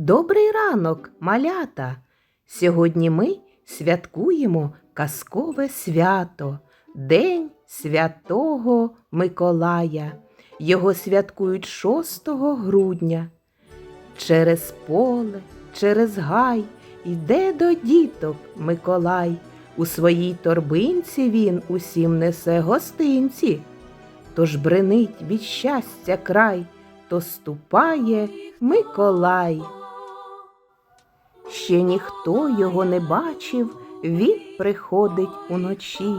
Добрий ранок, малята! Сьогодні ми святкуємо казкове свято, День Святого Миколая. Його святкують 6 грудня. Через поле, через гай іде до діток Миколай. У своїй торбинці він усім несе гостинці. Тож бренить від щастя край, то ступає Миколай. Ще ніхто його не бачив, він приходить уночі,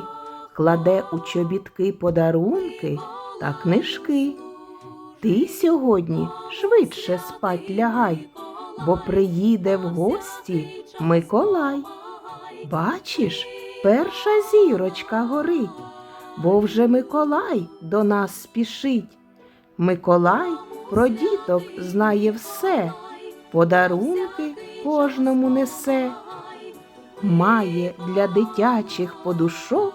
кладе у чобітки подарунки та книжки. Ти сьогодні швидше спать лягай, бо приїде в гості Миколай. Бачиш, перша зірочка горить, бо вже Миколай до нас спішить. Миколай про діток знає все, подарунки кожному несе. Має для дитячих подушок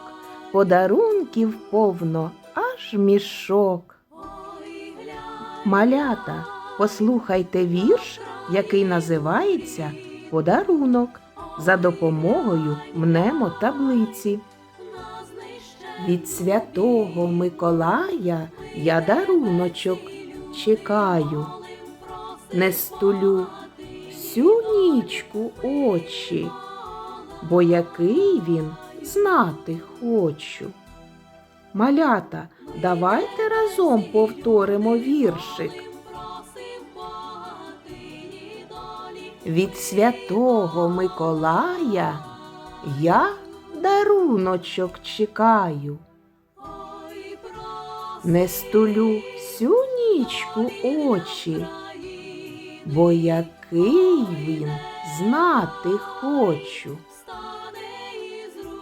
подарунків повно аж мішок. Малята, послухайте вірш, який називається Подарунок за допомогою мнемотаблиці. Від святого Миколая я даруночок чекаю, не стулю всю нічку очі, бо який він знати хочу. Малята, давайте разом повторимо віршик. Від святого Миколая я даруночок чекаю. Не стулю всю нічку очі, бо який він знати хочу.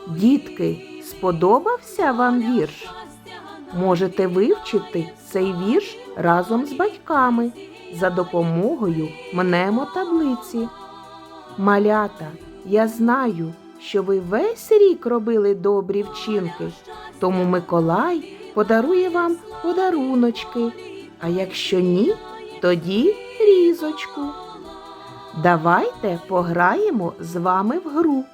Дітки, сподобався вам вірш? Можете вивчити цей вірш разом з батьками за допомогою мнемотаблиці. Малята, я знаю, що ви весь рік робили добрі вчинки, тому Миколай подарує вам подаруночки, а якщо ні, тоді різочку. Давайте пограємо з вами в гру.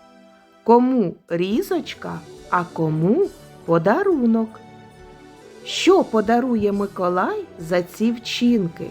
Кому різочка, а кому подарунок. Що подарує Миколай за ці вчинки?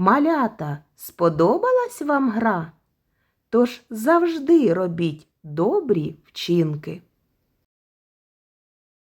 Малята, сподобалась вам гра? Тож завжди робіть добрі вчинки.